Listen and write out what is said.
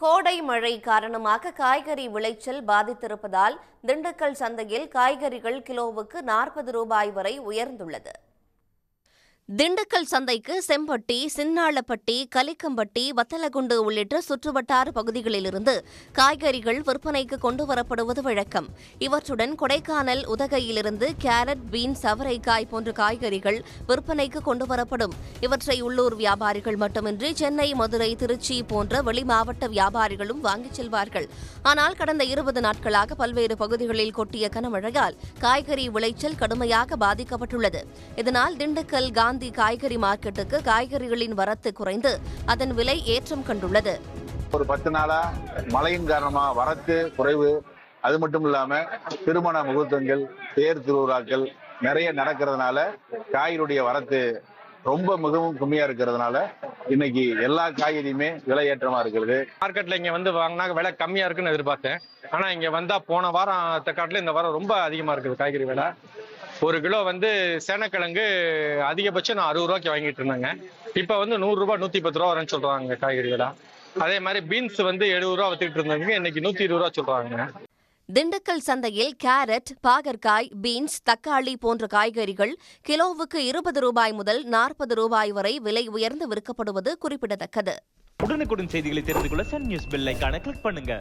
கோடை மழை காரணமாக காய்கறி விளைச்சல் பாதித்திருப்பதால் திண்டுக்கல் சந்தையில் காய்கறிகள் கிலோவுக்கு நாற்பது ரூபாய் வரை உயர்ந்துள்ளது. திண்டுக்கல் சந்தைக்கு செம்பட்டி சின்னாளப்பட்டி கலிக்கம்பட்டி வத்தலகுண்டு உள்ளிட்ட சுற்றுவட்டார பகுதிகளிலிருந்து காய்கறிகள் விற்பனைக்கு கொண்டுவரப்படுவது வழக்கம். இவற்றுடன் கொடைக்கானல் உதகையிலிருந்து கேரட் பீன்ஸ் அவரைக்காய் போன்ற காய்கறிகள் விற்பனைக்கு கொண்டுவரப்படும். இவற்றை உள்ளூர் வியாபாரிகள் மட்டுமின்றி சென்னை மதுரை திருச்சி போன்ற வெளி மாவட்ட வியாபாரிகளும் வாங்கிச் செல்வார்கள். ஆனால் கடந்த இருபது நாட்களாக பல்வேறு பகுதிகளில் கொட்டிய கனமழையால் காய்கறி விளைச்சல் கடுமையாக பாதிக்கப்பட்டுள்ளது. இதனால் திண்டுக்கல் காந்தி காய்கறி மார்க்கெட்டுக்கு காய்கறிகளின் வரத்து குறைந்து அதன் விலை ஏற்றம் கண்டுள்ளது. ஒரு பத்து நாளா மழையின் காரணமா வரத்து குறைவு. அது மட்டும் இல்லாம திருமண முகூர்த்தங்கள் தேர் திருவிழாக்கள் நிறைய நடக்கிறதுனால காய்கறியுடைய வரத்து ரொம்ப மிகவும் கம்மியா இருக்கிறதுனால இன்னைக்கு எல்லா காய்கறியுமே விலை ஏற்றமா இருக்கிறது மார்க்கெட்ல இங்க வந்து வாங்கினா விலை கம்மியா இருக்குன்னு எதிர்பார்த்தேன். ஆனா இங்க வந்தா போன வாரம் காட்டில இந்த வாரம் ரொம்ப அதிகமா இருக்குது காய்கறி விலை. ஒரு கிலோ வந்து சேனக்கிழங்கு அதிகபட்சம் நான் அறுபது ரூபாய்க்கு வாங்கிட்டு இருந்தேங்க. இப்ப வந்து நூறு ரூபாய் நூத்தி பத்து ரூபா வரேன்னு சொல்றாங்க காய்கறி விலை. அதே மாதிரி பீன்ஸ் வந்து எழுபது ரூபா வித்துக்கிட்டு இருந்தாங்க இன்னைக்கு நூத்தி இருபது ரூபா சொல்றாங்க. திண்டுக்கல் சந்தையில் கேரட் பாகற்காய் பீன்ஸ் தக்காளி போன்ற காய்கறிகள் கிலோவுக்கு இருபது ரூபாய் முதல் நாற்பது ரூபாய் வரை விலை உயர்ந்து விற்கப்படுவது குறிப்பிடத்தக்கது. உடனுக்குடன் செய்திகளை தெரிந்து கொள்ள சன் நியூஸ் பெல் ஐகானை கிளிக் பண்ணுங்க.